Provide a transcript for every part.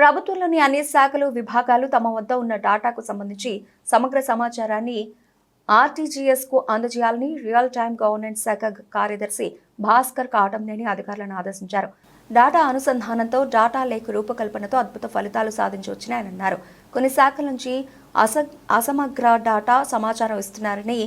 ప్రభుత్వంలోని అన్ని శాఖలు విభాగాలు తమ వద్ద ఉన్న డాటాకు సంబంధించి సమగ్ర సమాచారాన్ని ఆర్టీజీఎస్కు అందజేయాలని రియల్ టైమ్ గవర్నెన్స్ శాఖ కార్యదర్శి భాస్కర్ కాటంనేని అధికారులను ఆదేశించారు. డాటా అనుసంధానంతో డాటా లేక్ రూపకల్పనతో అద్భుత ఫలితాలు సాధించవచ్చని ఆయన అన్నారు. కొన్ని శాఖల నుంచి అస అసమగ్ర డాటా సమాచారం ఇస్తున్నారని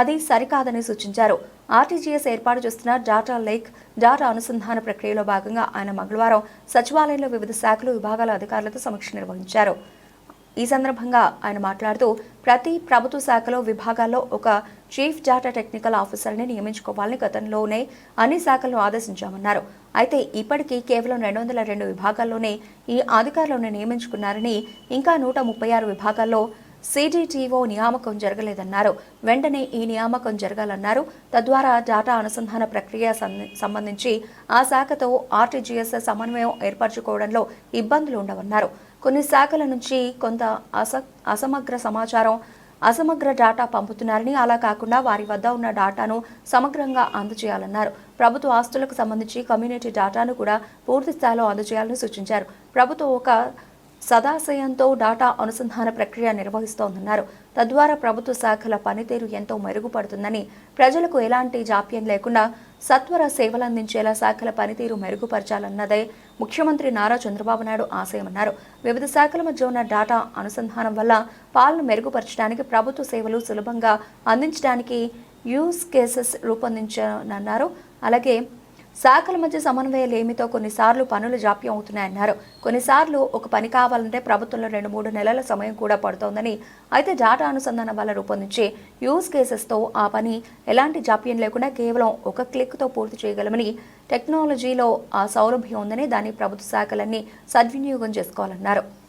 అది సరికాదని సూచించారు. ఆర్టీజీఎస్ ఏర్పాటు చేస్తున్న డాటా లేక్ డాటా అనుసంధాన ప్రక్రియలో భాగంగా ఆయన మంగళవారం సచివాలయంలో వివిధ శాఖలు విభాగాల అధికారులతో సమీక్ష నిర్వహించారు. ఈ సందర్భంగా ఆయన మాట్లాడుతూ ప్రతి ప్రభుత్వ శాఖలో విభాగాల్లో ఒక చీఫ్ డాటా టెక్నికల్ ఆఫీసర్ని నియమించుకోవాలని గతంలోనే అన్ని శాఖలను ఆదేశించామన్నారు. అయితే ఇప్పటికీ కేవలం రెండు వందల రెండు విభాగాల్లోనే ఈ అధికారులను నియమించుకున్నారని ఇంకా నూట ముప్పై ఆరు విభాగాల్లో సిడిటిఓ నియామకం జరగలేదన్నారు. వెంటనే ఈ నియామకం జరగాలన్నారు. తద్వారా డేటా అనుసంధాన ప్రక్రియ సం- సంబంధించి ఆ శాఖతో ఆర్టీజీఎస్ సమన్వయం ఏర్పరచుకోవడంలో ఇబ్బందులు ఉండవన్నారు. కొన్ని శాఖల నుంచి కొంత అస అసమగ్ర సమాచారం అసమగ్ర డేటా పంపుతున్నారని అలా కాకుండా వారి వద్ద ఉన్న డేటాను సమగ్రంగా అందజేయాలన్నారు. ప్రభుత్వ ఆస్తులకు సంబంధించి కమ్యూనిటీ డేటాను కూడా పూర్తి స్థాయిలో అందజేయాలని సూచించారు. ప్రభుత్వం ఒక సదాశయంతో డాటా అనుసంధాన ప్రక్రియ నిర్వహిస్తోందన్నారు. తద్వారా ప్రభుత్వ శాఖల పనితీరు ఎంతో మెరుగుపడుతుందని ప్రజలకు ఎలాంటి జాప్యం లేకుండా సత్వర సేవలందించేలా శాఖల పనితీరు మెరుగుపరచాలన్నదే ముఖ్యమంత్రి నారా చంద్రబాబు నాయుడు ఆశయమన్నారు. వివిధ శాఖల మధ్య ఉన్న డాటా అనుసంధానం వల్ల పాలన మెరుగుపరచడానికి ప్రభుత్వ సేవలు సులభంగా అందించడానికి యూస్ కేసెస్ రూపొందించనున్నారు. అలాగే శాఖల మధ్య సమన్వయ లేమితో కొన్నిసార్లు పనులు జాప్యం అవుతున్నాయన్నారు. కొన్నిసార్లు ఒక పని కావాలంటే ప్రభుత్వంలో రెండు మూడు నెలల సమయం కూడా పడుతోందని అయితే డేటా అనుసంధానం వల్ల రూపొందించే యూజ్ కేసెస్తో ఆ పని ఎలాంటి జాప్యం లేకుండా కేవలం ఒక క్లిక్తో పూర్తి చేయగలమని టెక్నాలజీలో ఆ సౌలభ్యం ఉందని దాన్ని ప్రభుత్వ శాఖలన్నీ సద్వినియోగం చేసుకోవాలన్నారు.